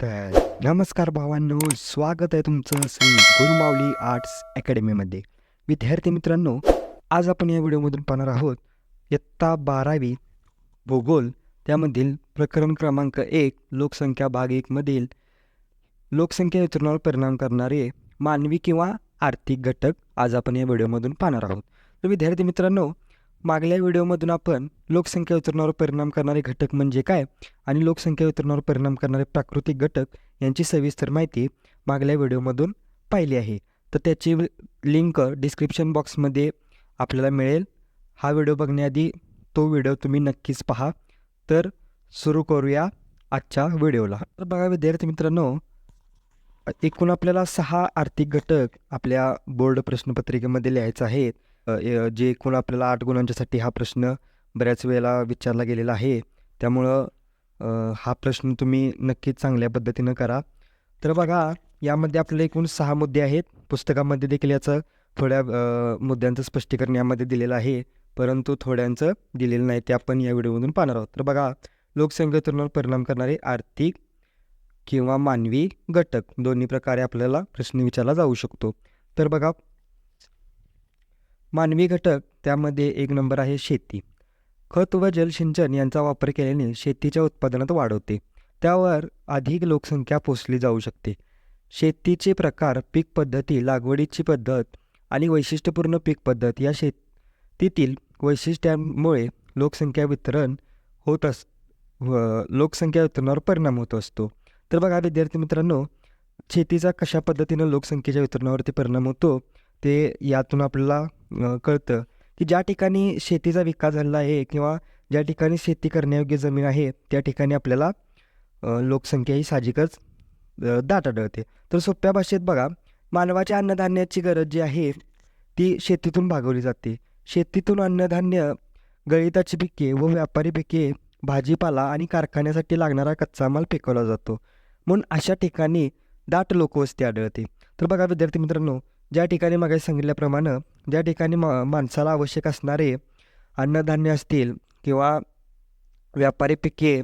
तर नमस्कार भावांनो स्वागत आहे तुमचं श्री गुरुमावली आर्ट्स अकॅडमीमध्ये विद्यार्थी मित्रांनो आज आपण या व्हिडिओमधून पाहणार आहोत इयत्ता बारावी भूगोल त्यामधील प्रकरण क्रमांक एक लोकसंख्या भाग एकमधील लोकसंख्या वितरणावर परिणाम करणारे मानवी किंवा आर्थिक घटक आज आपण या व्हिडिओमधून पाहणार आहोत. तर विद्यार्थी मित्रांनो मागल्या व्हिडिओमधून आपण लोकसंख्या वितरणावर परिणाम करणारे घटक म्हणजे काय आणि लोकसंख्या वितरणावर परिणाम करणारे प्राकृतिक घटक यांची सविस्तर माहिती मागल्या व्हिडिओमधून पाहिली आहे. तर त्याची लिंक डिस्क्रिप्शन बॉक्समध्ये आपल्याला मिळेल. हा व्हिडिओ बघण्याआधी तो व्हिडिओ तुम्ही नक्कीच पहा. तर सुरू करूया आजच्या व्हिडिओला. तर बघा विद्यार्थी मित्रांनो एकूण आपल्याला सहा आर्थिक घटक आपल्या बोर्ड प्रश्नपत्रिकेमध्ये लिहायचं आहे जे एकूण आपल्याला आठ गुणांच्यासाठी हा प्रश्न बऱ्याच वेळेला विचारला गेलेला आहे. त्यामुळं हा प्रश्न तुम्ही नक्कीच चांगल्या पद्धतीनं करा. तर बघा यामध्ये आपल्याला एकूण सहा मुद्दे आहेत. पुस्तकामध्ये देखील याचं थोड्या मुद्द्यांचं स्पष्टीकरण यामध्ये दिलेलं आहे. परंतु थोड्यांचं दिलेलं नाही ते आपण या व्हिडिओमधून पाहणार आहोत. तर बघा लोकसंख्येतून परिणाम करणारे आर्थिक किंवा मानवी घटक दोन्ही प्रकारे आपल्याला प्रश्न विचारला जाऊ शकतो. तर बघा मानवी घटक त्यामध्ये एक नंबर आहे शेती. खत व जलसिंचन यांचा वापर केल्याने शेतीच्या उत्पादनात वाढ होते. त्यावर अधिक लोकसंख्या पोचली जाऊ शकते. शेतीचे प्रकार पीक पद्धती लागवडीची पद्धत आणि वैशिष्ट्यपूर्ण पीक पद्धत या शेतीतील वैशिष्ट्यांमुळे लोकसंख्या वितरण होत अस व लोकसंख्या वितरणावर परिणाम होत असतो. तर बघा विद्यार्थी मित्रांनो शेतीचा कशा पद्धतीनं लोकसंख्येच्या वितरणावरती परिणाम होतो? ते यातून आपल्याला कळतं की ज्या ठिकाणी शेतीचा विकास झालेला आहे किंवा ज्या ठिकाणी शेती करण्यायोग्य जमीन आहे त्या ठिकाणी आपल्याला लोकसंख्या ही साहजिकच दाट आढळते. तर सोप्या भाषेत बघा मानवाच्या अन्नधान्याची गरज जी आहे ती शेतीतून भागवली जाते. शेतीतून अन्नधान्य गळिताची पिके व व्यापारी पिके भाजीपाला आणि कारखान्यासाठी लागणारा कच्चा माल पिकवला जातो. म्हणून अशा ठिकाणी दाट लोकवस्ती आढळते. तर बघा विद्यार्थी मित्रांनो ज्या ठिकाणी मागे सांगितल्याप्रमाणे ज्या ठिकाणी मा माणसाला आवश्यक असणारे अन्नधान्य असतील किंवा व्यापारी पिके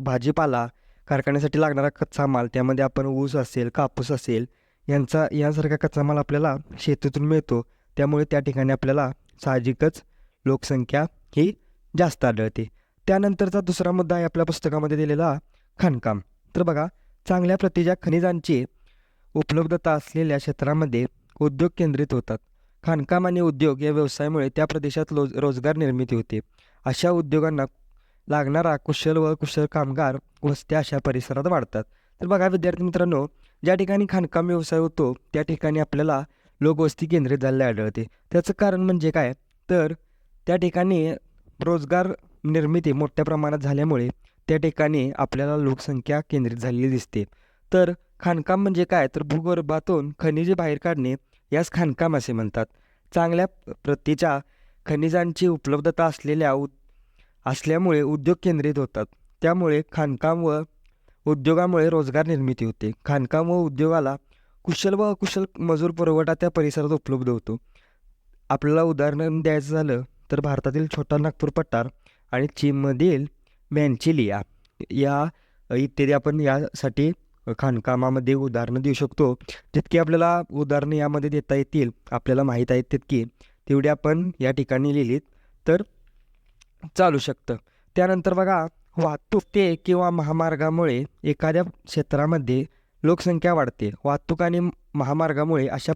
भाजीपाला कारखान्यासाठी लागणारा कच्चा माल त्यामध्ये आपण ऊस असेल कापूस असेल यांचा यासारखा कच्चा माल आपल्याला शेतीतून मिळतो. त्यामुळे त्या ठिकाणी आपल्याला साहजिकच लोकसंख्या ही जास्त आढळते. त्यानंतरचा दुसरा मुद्दा आहे आपल्या पुस्तकामध्ये दिलेला खाणकाम. तर बघा चांगल्या प्रतीच्या खनिजांची उपलब्धता असलेल्या क्षेत्रामध्ये उद्योग केंद्रित होतात. खाणकाम आणि उद्योग या व्यवसायामुळे त्या प्रदेशात लो रोजगार निर्मिती होते. अशा उद्योगांना लागणारा कुशल व कुशल कामगार वस्त्या अशा परिसरात वाढतात. तर बघा विद्यार्थी मित्रांनो ज्या ठिकाणी खाणकाम व्यवसाय होतो त्या ठिकाणी आपल्याला लोकवस्ती केंद्रित झालेली आढळते. त्याचं कारण म्हणजे काय? तर त्या ठिकाणी रोजगार निर्मिती मोठ्या प्रमाणात झाल्यामुळे त्या ठिकाणी आपल्याला लोकसंख्या केंद्रित झालेली दिसते. तर खाणकाम म्हणजे काय? तर भूगर्भातून खनिजे बाहेर काढणे यास खाणकाम असे म्हणतात. चांगल्या प्रतीच्या खनिजांची उपलब्धता असलेल्या उद असल्यामुळे उद्योग केंद्रित होतात. त्यामुळे खाणकाम व उद्योगामुळे रोजगार निर्मिती होते. खाणकाम व उद्योगाला कुशल व अकुशल मजूर पुरवठा त्या परिसरात उपलब्ध होतो. आपल्याला उदाहरण द्यायचं झालं तर भारतातील छोटा नागपूर पठार आणि चीनमधील मॅन्चिलिया या इत्यादी आपण यासाठी खाणकामामध्ये उदाहरणं देऊ शकतो. जितकी आपल्याला उदाहरणं यामध्ये देता येतील आपल्याला माहीत आहेत तितकी. तेवढी आपण या ठिकाणी लिहिलीत तर चालू शकतं. त्यानंतर बघा वाहतुकते किंवा महामार्गामुळे एखाद्या क्षेत्रामध्ये लोकसंख्या वाढते. वाहतूक आणि महामार्गामुळे अशा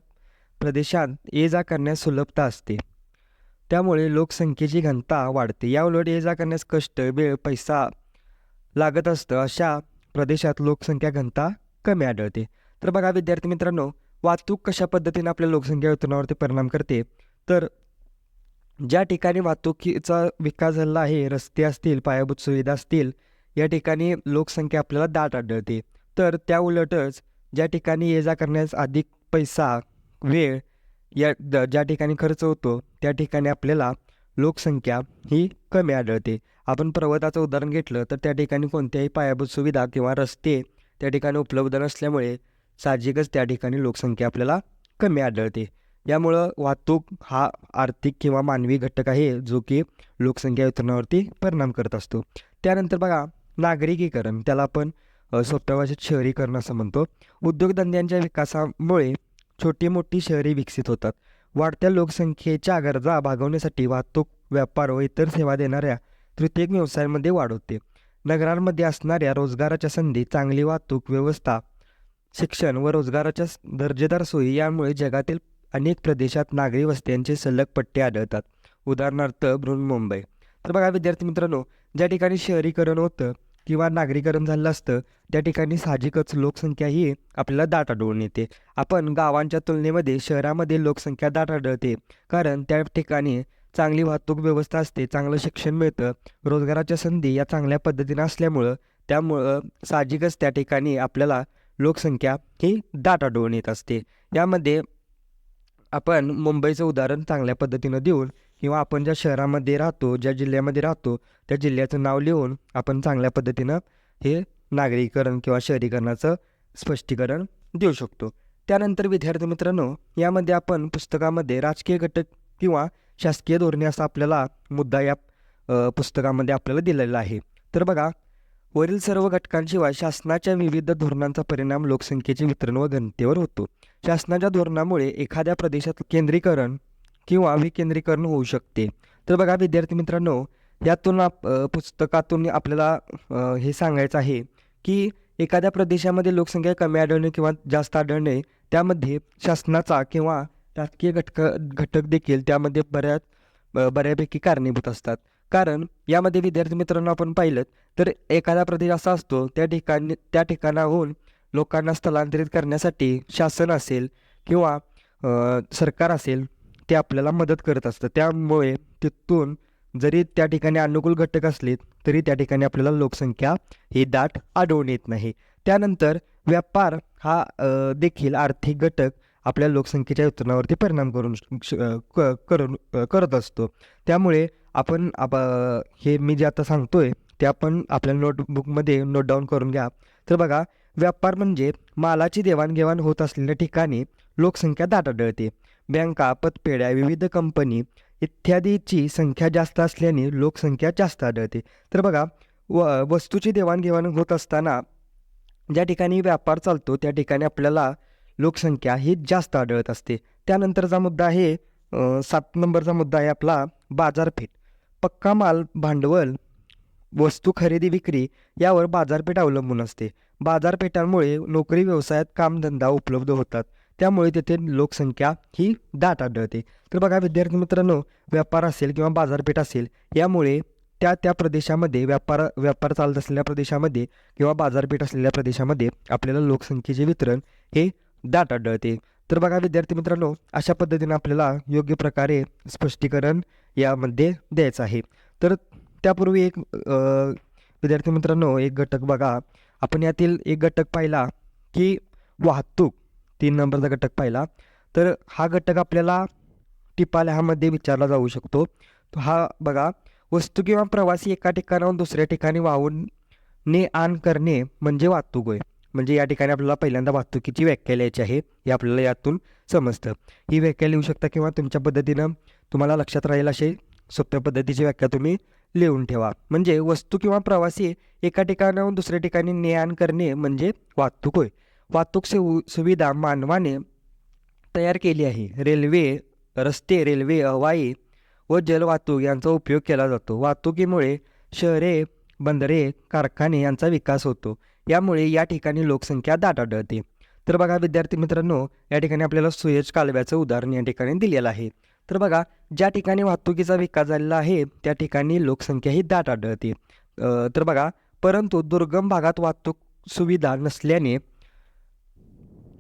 प्रदेशात ये जा करण्यास सुलभता असते. त्यामुळे लोकसंख्येची घनता वाढते. याउलट ये जा करण्यास कष्ट वेळ पैसा लागत असतं. अशा प्रदेशात लोकसंख्या घनता कमी आढळते. तर बघा विद्यार्थी मित्रांनो वाहतूक कशा पद्धतीने आपल्या लोकसंख्या वितरणावरती परिणाम करते? तर ज्या ठिकाणी वाहतुकीचा विकास झाला आहे रस्ते असतील पायाभूत सुविधा असतील या ठिकाणी लोकसंख्या आपल्याला दाट आढळते. तर त्या उलटच ज्या ठिकाणी ये जा करण्यास अधिक पैसा वेळ या द- ज्या ठिकाणी खर्च होतो त्या ठिकाणी आपल्याला लोकसंख्या ही कमी आढळते. आपण पर्वताचं उदाहरण घेतलं तर त्या ठिकाणी कोणत्याही पायाभूत सुविधा किंवा रस्ते त्या ठिकाणी उपलब्ध नसल्यामुळे साहजिकच त्या ठिकाणी लोकसंख्या आपल्याला कमी आढळते. यामुळं वाहतूक हा आर्थिक किंवा मानवी घटक आहे जो की लोकसंख्या वितरणावरती परिणाम करत असतो. त्यानंतर बघा नागरिकीकरण. त्याला आपण सोप्या भाषेत शहरीकरण असं म्हणतो. उद्योगधंद्यांच्या विकासामुळे छोटी मोठी शहरे विकसित होतात. वाढत्या लोकसंख्येच्या गरजा भागवण्यासाठी वाहतूक व्यापार व इतर सेवा देणाऱ्या तृतीयक व्यवसायांमध्ये वाढ होते. नगरांमध्ये असणाऱ्या रोजगाराच्या संधी चांगली वाहतूक व्यवस्था शिक्षण व रोजगाराच्या दर्जेदार सोयी यामुळे जगातील अनेक प्रदेशात नागरी वस्त्यांचे सलग पट्टे आढळतात. उदाहरणार्थ बृहन्मुंबई. तर बघा विद्यार्थी मित्रांनो ज्या ठिकाणी शहरीकरण होतं किंवा नागरीकरण झालं असतं त्या ठिकाणी साहजिकच लोकसंख्या ही आपल्याला दाट आढळून येते. आपण गावांच्या तुलनेमध्ये शहरामध्ये लोकसंख्या दाट आढळते कारण त्या ठिकाणी चांगली वाहतूक व्यवस्था असते चांगलं शिक्षण मिळतं रोजगाराच्या संधी या चांगल्या पद्धतीनं असल्यामुळं त्यामुळं साहजिकच त्या ठिकाणी आपल्याला लोकसंख्या ही दाट आढळून येत असते. यामध्ये आपण मुंबईचं उदाहरण चांगल्या पद्धतीनं देऊन किंवा आपण ज्या शहरामध्ये राहतो ज्या जिल्ह्यामध्ये राहतो त्या जिल्ह्याचं नाव लिहून आपण चांगल्या पद्धतीनं हे नागरीकरण किंवा शहरीकरणाचं स्पष्टीकरण देऊ शकतो. त्यानंतर विद्यार्थी मित्रांनो यामध्ये आपण पुस्तकामध्ये राजकीय घटक किंवा शासकीय धोरणे असा आपल्याला मुद्दा या पुस्तकामध्ये आपल्याला दिलेला आहे. तर बघा वरील सर्व घटकांशिवाय शासनाच्या विविध धोरणांचा परिणाम लोकसंख्येचे वितरण व घनतेवर होतो. शासनाच्या धोरणामुळे एखाद्या प्रदेशात केंद्रीकरण किंवा विकेंद्रीकरण होऊ शकते. तर बघा विद्यार्थी मित्रांनो यातून आप पुस्तकातून आपल्याला हे सांगायचं आहे की एखाद्या प्रदेशामध्ये लोकसंख्या कमी आढळणे किंवा जास्त आढळणे त्यामध्ये शासनाचा किंवा राजकीय घटक घटक देखील त्यामध्ये बऱ्याच ब- बऱ्यापैकी कारणीभूत असतात. कारण यामध्ये विद्यार्थी मित्रांनो आपण पाहिलं तर एखादा प्रदेश असा असतो त्या ठिकाणी त्या ठिकाणाहून लोकांना स्थलांतरित करण्यासाठी शासन असेल किंवा सरकार असेल ते आपल्याला मदत करत असतं. त्यामुळे तिथून जरी त्या ठिकाणी अनुकूल घटक असले तरी त्या ठिकाणी आपल्याला लोकसंख्या ही दाट आढळून येत नाही. त्यानंतर व्यापार हा देखील आर्थिक घटक आपल्या लोकसंख्येच्या उत्तरणावरती परिणाम करून श- क- करून करत असतो. त्यामुळे आपण आप हे मी जे आता सांगतोय ते आपण आपल्या नोटबुकमध्ये नोट डाऊन करून घ्या. तर बघा व्यापार म्हणजे मालाची देवाणघेवाण होत असलेल्या ठिकाणी लोकसंख्या दाट आढळते. बँका पतपेढ्या विविध कंपनी इत्यादीची संख्या जास्त असल्याने लोकसंख्या जास्त आढळते. तर बघा व वस्तूची देवाणघेवाण होत असताना ज्या ठिकाणी व्यापार चालतो त्या ठिकाणी आपल्याला लोकसंख्या ही जास्त आढळत असते. त्यानंतरचा मुद्दा आहे सात नंबरचा मुद्दा आहे आपला बाजारपेठ. पक्का माल भांडवल वस्तू खरेदी विक्री यावर बाजारपेठ अवलंबून असते. बाजारपेठांमुळे नोकरी व्यवसायात कामधंदा उपलब्ध होतात. त्यामुळे तेथे लोकसंख्या ही दाट आढळते. तर बघा विद्यार्थी मित्रांनो व्यापार असेल किंवा बाजारपेठ असेल यामुळे त्या त्या प्रदेशामध्ये व्यापार व्यापार चालत असलेल्या प्रदेशामध्ये किंवा बाजारपेठ असलेल्या प्रदेशामध्ये आपल्याला लोकसंख्येचे वितरण हे दाट आढळते. तर बघा विद्यार्थी मित्रांनो अशा पद्धतीने आपल्याला योग्य प्रकारे स्पष्टीकरण यामध्ये द्यायचं आहे. तर त्यापूर्वी एक विद्यार्थी मित्रांनो एक घटक बघा. आपण यातील एक घटक पाहिला की वाहतूक. तीन नंबरचा घटक पाहिला. तर हा घटक आपल्याला टिपाल्यामध्ये विचारला जाऊ शकतो. हा बघा वस्तू किंवा प्रवासी एका ठिकाणाहून दुसऱ्या ठिकाणी वाहून ने आण करणे म्हणजे वाहतूक होय म्हणजे या ठिकाणी आपल्याला पहिल्यांदा वाहतुकीची व्याख्या लिहायची आहे हे आपल्याला यातून समजतं. ही व्याख्या लिहू शकता किंवा तुमच्या पद्धतीनं तुम्हाला लक्षात राहील असे सोप्या पद्धतीची व्याख्या तुम्ही लिहून ठेवा. म्हणजे वस्तू किंवा प्रवासी एका ठिकाणाहून दुसऱ्या ठिकाणी ने आण करणे म्हणजे वाहतूक होय वाहतूक सु सुविधा मानवाने तयार केली आहे. रेल्वे रस्ते रेल्वे हवाई व जलवाहतूक यांचा उपयोग केला जातो. वाहतुकीमुळे शहरे बंदरे कारखाने यांचा विकास होतो. यामुळे या ठिकाणी लोकसंख्या दाट आढळते. तर बघा विद्यार्थी मित्रांनो या ठिकाणी आपल्याला सुयज कालव्याचं उदाहरण या ठिकाणी दिलेलं आहे. तर बघा ज्या ठिकाणी वाहतुकीचा विकास झालेला आहे त्या ठिकाणी लोकसंख्या ही दाट आढळते. तर बघा परंतु दुर्गम भागात वाहतूक सुविधा नसल्याने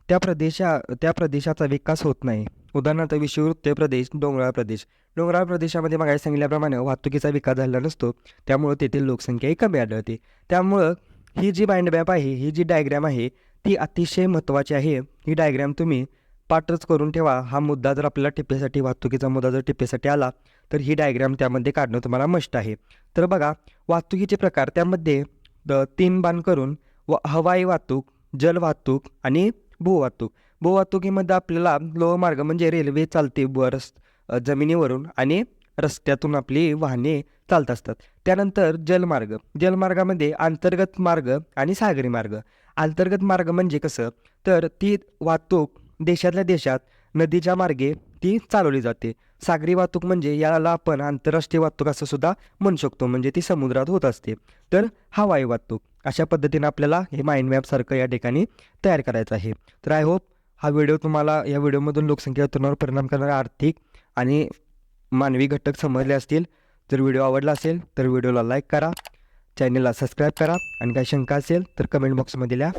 त्या प्रदेशा त्या प्रदेशाचा विकास होत नाही. उदाहरणार्थ विषुववृत्तीय प्रदेश डोंगराळ प्रदेश. डोंगराळ प्रदेशामध्ये मागायला सांगितल्याप्रमाणे वाहतुकीचा विकास झालेला नसतो. त्यामुळं तेथील लोकसंख्याही कमी आढळते. त्यामुळं ही जी माइंडमॅप आहे ही जी डायग्रॅम आहे ती अतिशय महत्त्वाची आहे. ही डायग्रॅम तुम्ही पाठच करून ठेवा. हा मुद्दा जर आपल्याला टिप्पेसाठी वाहतुकीचा मुद्दा जर टिप्पेसाठी आला तर ही डायग्रॅम त्यामध्ये काढणं तुम्हाला मस्ट आहे. तर बघा वाहतुकीचे प्रकार त्यामध्ये द तीन बाण करून व हवाई वाहतूक जल वाहतूक आणि भूवाहतूक भूवाहतुकीमध्ये आपल्याला लोहमार्ग म्हणजे रेल्वे चालते बस जमिनीवरून आणि रस्त्यातून आपली वाहने चालत असतात. त्यानंतर जलमार्ग. जलमार्गामध्ये अंतर्गत मार्ग आणि सागरी मार्ग. अंतर्गत मार्ग म्हणजे कसं? तर ती वाहतूक देशातल्या देशात नदीच्या मार्गे ती चालवली जाते. सागरी वाहतूक म्हणजे याला आपण आंतरराष्ट्रीय वाहतूक असं सुद्धा म्हणू शकतो. म्हणजे ती समुद्रात होत असते. तर हवाई वाहतूक. अशा पद्धतीनं आपल्याला हे माइंड मॅपसारखं या ठिकाणी तयार करायचं आहे? तर आय होप हा व्हिडिओ तुम्हाला या व्हिडिओमधून लोकसंख्या वर्तनावर परिणाम करणारे आर्थिक आणि मानवी घटक समजले असतील. जर व्हिडिओ आवडला असेल तर व्हिडिओला लाईक करा. चॅनलला सबस्क्राईब करा. आणि काही शंका असेल तर कमेंट बॉक्समध्ये लिहा.